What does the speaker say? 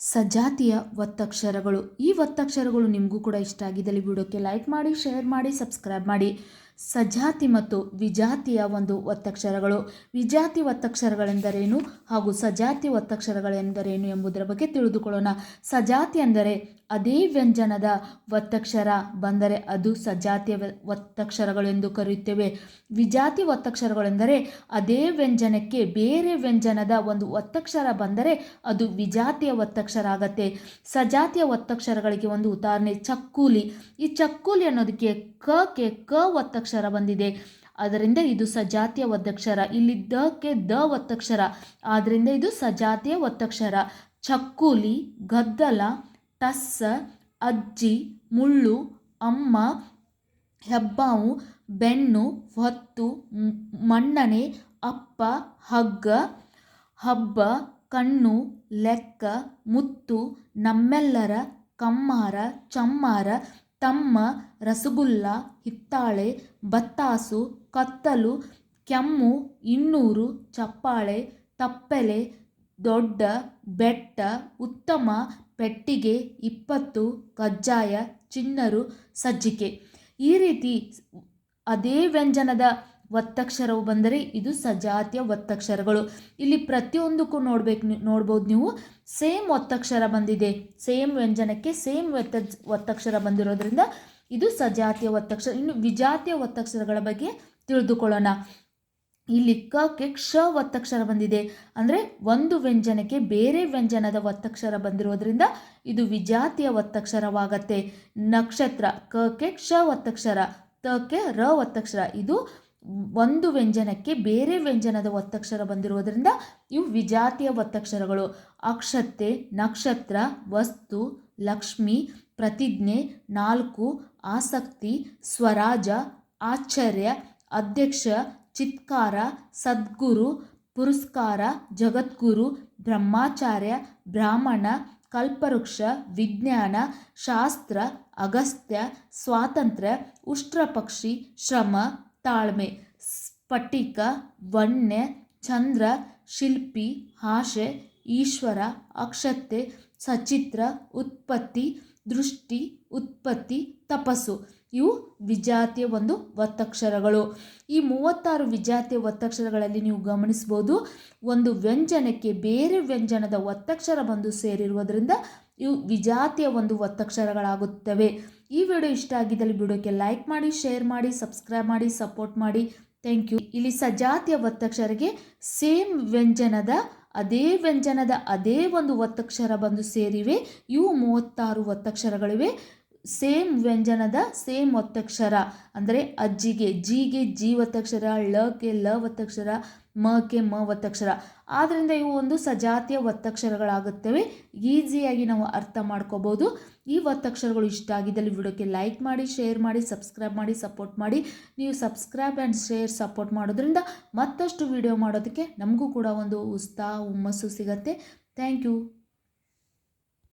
ಸಜಾತಿಯ ಒತ್ತಕ್ಷರಗಳು. ಈ ಒತ್ತಕ್ಷರಗಳು ನಿಮಗೂ ಕೂಡ ಇಷ್ಟ ಆಗಿದ್ದಲ್ಲಿ ವಿಡಿಯೋಕ್ಕೆ ಲೈಕ್ ಮಾಡಿ ಶೇರ್ ಮಾಡಿ ಸಬ್ಸ್ಕ್ರೈಬ್ ಮಾಡಿ. ಸಜಾತಿ ಮತ್ತು ವಿಜಾತಿಯ ಒಂದು ಒತ್ತಕ್ಷರಗಳು. ವಿಜಾತಿ ಒತ್ತಕ್ಷರಗಳೆಂದರೇನು ಹಾಗೂ ಸಜಾತಿ ಒತ್ತಕ್ಷರಗಳೆಂದರೇನು ಎಂಬುದರ ಬಗ್ಗೆ ತಿಳಿದುಕೊಳ್ಳೋಣ. ಸಜಾತಿ ಅಂದರೆ ಅದೇ ವ್ಯಂಜನದ ಒತ್ತಕ್ಷರ ಬಂದರೆ ಅದು ಸಜಾತಿಯ ಒತ್ತಕ್ಷರಗಳೆಂದು ಕರೆಯುತ್ತೇವೆ. ವಿಜಾತಿ ಒತ್ತಕ್ಷರಗಳೆಂದರೆ ಅದೇ ವ್ಯಂಜನಕ್ಕೆ ಬೇರೆ ವ್ಯಂಜನದ ಒಂದು ಒತ್ತಕ್ಷರ ಬಂದರೆ ಅದು ವಿಜಾತಿಯ ಒತ್ತಕ್ಷರ ಆಗತ್ತೆ ಸಜಾತಿಯ ಒತ್ತಕ್ಷರಗಳಿಗೆ ಒಂದು ಉದಾಹರಣೆ ಚಕ್ಕೂಲಿ. ಈ ಚಕ್ಕೂಲಿ ಅನ್ನೋದಕ್ಕೆ ಕ ಕೆ ಕ ಒತ್ತಕ್ಷರ ಬಂದಿದೆ. ಅದರಿಂದ ಇದು ಸಜಾತಿಯ ಒತ್ತಕ್ಷರ. ಇಲ್ಲಿ ದಕ್ಕೆ ದ ಒತ್ತಕ್ಷರ. ಆದ್ದರಿಂದ ಇದು ಸಜಾತಿಯ ಒತ್ತಕ್ಷರ. ಚಕ್ಕುಲಿ, ಗದ್ದಲ, ಟಸ್ಸ, ಅಜ್ಜಿ, ಮುಳ್ಳು, ಅಮ್ಮ, ಹೆಬ್ಬಾವು ಬೆನ್ನು ಹೊತ್ತು, ಮಣ್ಣನೆ, ಅಪ್ಪ, ಹಗ್ಗ, ಹಬ್ಬ, ಕಣ್ಣು, ಲೆಕ್ಕ, ಮುತ್ತು, ನಮ್ಮೆಲ್ಲರ, ಕಮ್ಮಾರ, ಚಮ್ಮಾರ ತಮ್ಮ ರಸಗುಲ್ಲ, ಹಿತ್ತಾಳೆ, ಬತ್ತಾಸು, ಕತ್ತಲು, ಕೆಮ್ಮು, ಇನ್ನೂರು, ಚಪ್ಪಾಳೆ, ತಪ್ಪೆಲೆ, ದೊಡ್ಡ, ಬೆಟ್ಟ, ಉತ್ತಮ, ಪೆಟ್ಟಿಗೆ, ಇಪ್ಪತ್ತು, ಕಜ್ಜಾಯ ಚಿನ್ನರು ಸಜ್ಜಿಕೆ. ಈ ರೀತಿ ಅದೇ ವ್ಯಂಜನದ ಒತ್ತಕ್ಷರವು ಬಂದರೆ ಇದು ಸಜಾತಿಯ ಒತ್ತಕ್ಷರಗಳು ಇಲ್ಲಿ ಪ್ರತಿಯೊಂದಕ್ಕೂ ನೋಡ್ಬೇಕು ನೋಡ್ಬೋದು ನೀವು. ಸೇಮ್ ಒತ್ತಕ್ಷರ ಬಂದಿದೆ. ಸೇಮ್ ವ್ಯಂಜನಕ್ಕೆ ಸೇಮ್ ಒತ್ತ ಒತ್ತಕ್ಷರ ಬಂದಿರೋದ್ರಿಂದ ಇದು ಸಜಾತಿಯ ಒತ್ತಕ್ಷರ ಇನ್ನು ವಿಜಾತಿಯ ಒತ್ತಕ್ಷರಗಳ ಬಗ್ಗೆ ತಿಳಿದುಕೊಳ್ಳೋಣ. ಇಲ್ಲಿ ಕಕ್ಕೆ ಕ್ಷ ಒತ್ತಕ್ಷರ ಬಂದಿದೆ. ಅಂದರೆ ಒಂದು ವ್ಯಂಜನಕ್ಕೆ ಬೇರೆ ವ್ಯಂಜನದ ಒತ್ತಕ್ಷರ ಬಂದಿರೋದ್ರಿಂದ ಇದು ವಿಜಾತಿಯ ಒತ್ತಕ್ಷರವಾಗತ್ತೆ ನಕ್ಷತ್ರ ಕಕ್ಕೆ ಕ್ಷ ಒತ್ತಕ್ಷರ ತಕ್ಕೆ ರ ಒತ್ತಕ್ಷರ ಇದು ಒಂದು ವ್ಯಂಜನಕ್ಕೆ ಬೇರೆ ವ್ಯಂಜನದ ಒತ್ತಕ್ಷರ ಬಂದಿರುವುದರಿಂದ ಇವು ವಿಜಾತಿಯ ಒತ್ತಕ್ಷರಗಳು. ಅಕ್ಷತೆ, ನಕ್ಷತ್ರ, ವಸ್ತು, ಲಕ್ಷ್ಮಿ, ಪ್ರತಿಜ್ಞೆ, ನಾಲ್ಕು, ಆಸಕ್ತಿ, ಸ್ವರಾಜ, ಆಶ್ಚರ್ಯ, ಅಧ್ಯಕ್ಷ, ಚಿತ್ಕಾರ, ಸದ್ಗುರು, ಪುರಸ್ಕಾರ, ಜಗದ್ಗುರು, ಬ್ರಹ್ಮಾಚಾರ್ಯ, ಬ್ರಾಹ್ಮಣ, ಕಲ್ಪವೃಕ್ಷ, ವಿಜ್ಞಾನ, ಶಾಸ್ತ್ರ, ಅಗಸ್ತ್ಯ, ಸ್ವಾತಂತ್ರ್ಯ, ಉಷ್ಟ್ರಪಕ್ಷಿ, ಶ್ರಮ ತಾಳ್ಮೆ ಸ್ಫಟಿಕ ವನ್ಯ ಚಂದ್ರ ಶಿಲ್ಪಿ ಹಾಷೆ ಈಶ್ವರ ಅಕ್ಷತೆ ಸಚಿತ್ರ ಉತ್ಪತ್ತಿ ದೃಷ್ಟಿ, ಉತ್ಪತ್ತಿ, ತಪಸ್ಸು. ಇವು ವಿಜಾತಿಯ ಒಂದು ಒತ್ತಕ್ಷರಗಳು. ಈ ಮೂವತ್ತಾರು ವಿಜಾತಿಯ ಒತ್ತಕ್ಷರಗಳಲ್ಲಿ ನೀವು ಗಮನಿಸ್ಬೋದು ಒಂದು ವ್ಯಂಜನಕ್ಕೆ ಬೇರೆ ವ್ಯಂಜನದ ಒತ್ತಕ್ಷರ ಬಂದು ಸೇರಿರುವುದರಿಂದ ಇವು ವಿಜಾತಿಯ ಒಂದು ಒತ್ತಕ್ಷರಗಳಾಗುತ್ತವೆ. ಈ ವಿಡಿಯೋ ಇಷ್ಟ ಆಗಿದ್ದಲ್ಲಿ ವಿಡಿಯೋಕ್ಕೆ ಲೈಕ್ ಮಾಡಿ, ಶೇರ್ ಮಾಡಿ, ಸಬ್ಸ್ಕ್ರೈಬ್ ಮಾಡಿ, ಸಪೋರ್ಟ್ ಮಾಡಿ. Thank you. ಇಲ್ಲಿ ಸಜಾತಿಯ ಒತ್ತಕ್ಷರಿಗೆ ಸೇಮ್ ವ್ಯಂಜನದ ಅದೇ ವ್ಯಂಜನದ ಅದೇ ಒಂದು ಒತ್ತಕ್ಷರ ಬಂದು ಸೇರಿವೆ. ಇವು ಮೂವತ್ತಾರು ಒತ್ತಕ್ಷರಗಳಿವೆ. Same ವ್ಯಂಜನದ same ಒತ್ತಕ್ಷರ. ಅಂದರೆ ಅಜ್ಜಿಗೆ, ಜಿಗೆ ಜಿ ಒತ್ತಕ್ಷರ ಳಗೆ ಲ ಒತ್ತಕ್ಷರ ಮಕ್ಕೆ ಮ ಒತ್ತಕ್ಷರ. ಆದ್ದರಿಂದ ಇವು ಒಂದು ಸಜಾತಿಯ ಒತ್ತಕ್ಷರಗಳಾಗುತ್ತವೆ. ಈಸಿಯಾಗಿ ನಾವು ಅರ್ಥ ಮಾಡ್ಕೋಬೋದು. ಈ ಒತ್ತಕ್ಷರಗಳು ಇಷ್ಟ ಆಗಿದ್ದಲ್ಲಿ ವಿಡಿಯೋಕ್ಕೆ ಲೈಕ್ ಮಾಡಿ, ಶೇರ್ ಮಾಡಿ, ಸಬ್ಸ್ಕ್ರೈಬ್ ಮಾಡಿ, ಸಪೋರ್ಟ್ ಮಾಡಿ. ನೀವು ಸಬ್ಸ್ಕ್ರೈಬ್ ಆ್ಯಂಡ್ ಶೇರ್ ಸಪೋರ್ಟ್ ಮಾಡೋದ್ರಿಂದ ಮತ್ತಷ್ಟು ವಿಡಿಯೋ ಮಾಡೋದಕ್ಕೆ ನಮಗೂ ಕೂಡ ಒಂದು ಉತ್ಸಾಹ, ಹುಮ್ಮಸ್ಸು ಸಿಗತ್ತೆ. Thank you.